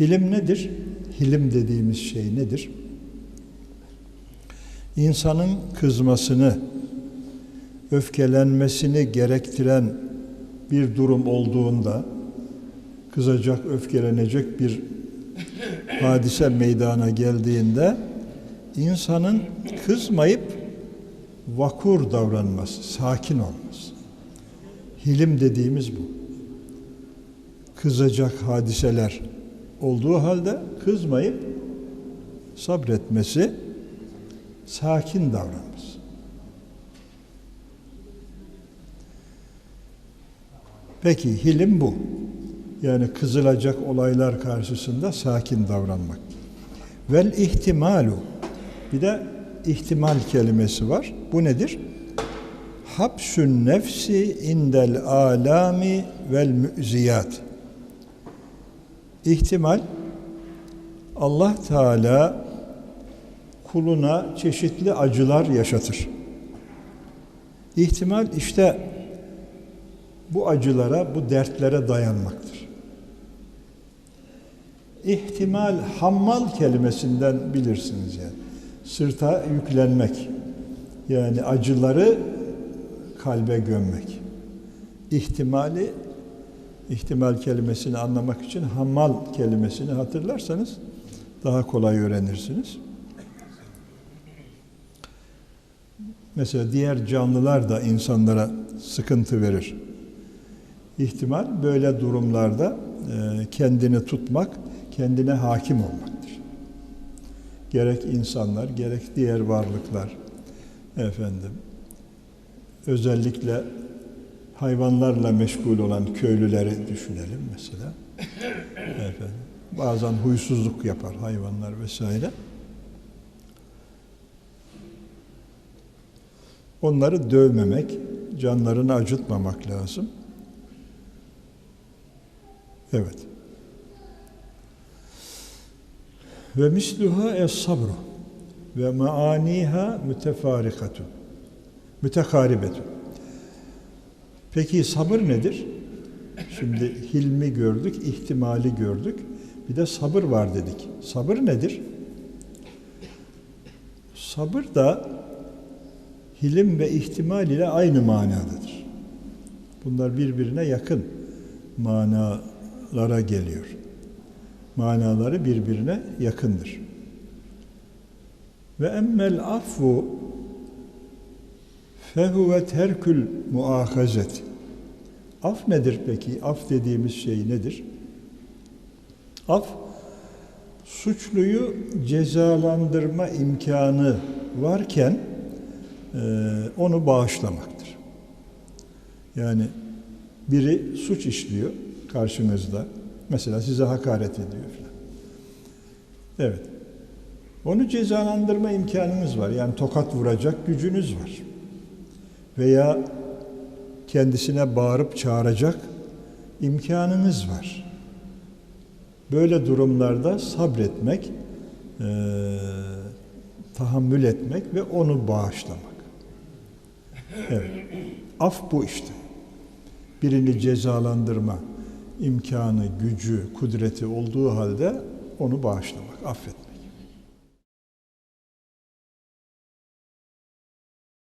Hilim nedir? Hilim dediğimiz şey nedir? İnsanın kızmasını, öfkelenmesini gerektiren bir durum olduğunda kızacak, öfkelenecek bir hadise meydana geldiğinde insanın kızmayıp vakur davranması, sakin olması. Hilim dediğimiz bu. Kızacak hadiseler olduğu halde kızmayıp sabretmesi, sakin davranması. Peki hilim bu. Yani kızılacak olaylar karşısında sakin davranmak. Vel ihtimalu. Bir de ihtimal kelimesi var. Bu nedir? Hapsün nefsi indel alami vel müziyat. İhtimal Allah Teala kuluna çeşitli acılar yaşatır. İhtimal işte bu acılara, bu dertlere dayanmaktır. İhtimal hammal kelimesinden bilirsiniz yani. Sırta yüklenmek. Yani acıları kalbe gömmek. İhtimali ihtimal kelimesini anlamak için hammal kelimesini hatırlarsanız daha kolay öğrenirsiniz. Mesela diğer canlılar da insanlara sıkıntı verir. İhtimal böyle durumlarda e, kendini tutmak, kendine hakim olmaktır. Gerek insanlar, gerek diğer varlıklar efendim. Özellikle hayvanlarla meşgul olan köylüleri düşünelim mesela. Efendim, bazen huysuzluk yapar hayvanlar vesaire. Onları dövmemek, canlarını acıtmamak lazım. Evet. Ve misluha es sabru ve maaniha mütefarikatun. Mütekaribetun. Peki sabır nedir? Şimdi hilmi gördük, ihtimali gördük. Bir de sabır var dedik. Sabır nedir? Sabır da hilim ve ihtimal ile aynı manadadır. Bunlar birbirine yakın manalara geliyor. Manaları birbirine yakındır. Ve emmel affu fehuve terkül muahazet. Af nedir peki? Af dediğimiz şey nedir? Af, suçluyu cezalandırma imkanı varken e, onu bağışlamaktır. Yani biri suç işliyor karşınızda. Mesela size hakaret ediyor falan. Evet. Onu cezalandırma imkanınız var. Yani tokat vuracak gücünüz var. Veya kendisine bağırıp çağıracak imkanınız var. Böyle durumlarda sabretmek, e, tahammül etmek ve onu bağışlamak. Evet. Af bu işte. Birini cezalandırma imkanı, gücü, kudreti olduğu halde onu bağışlamak, affetmek.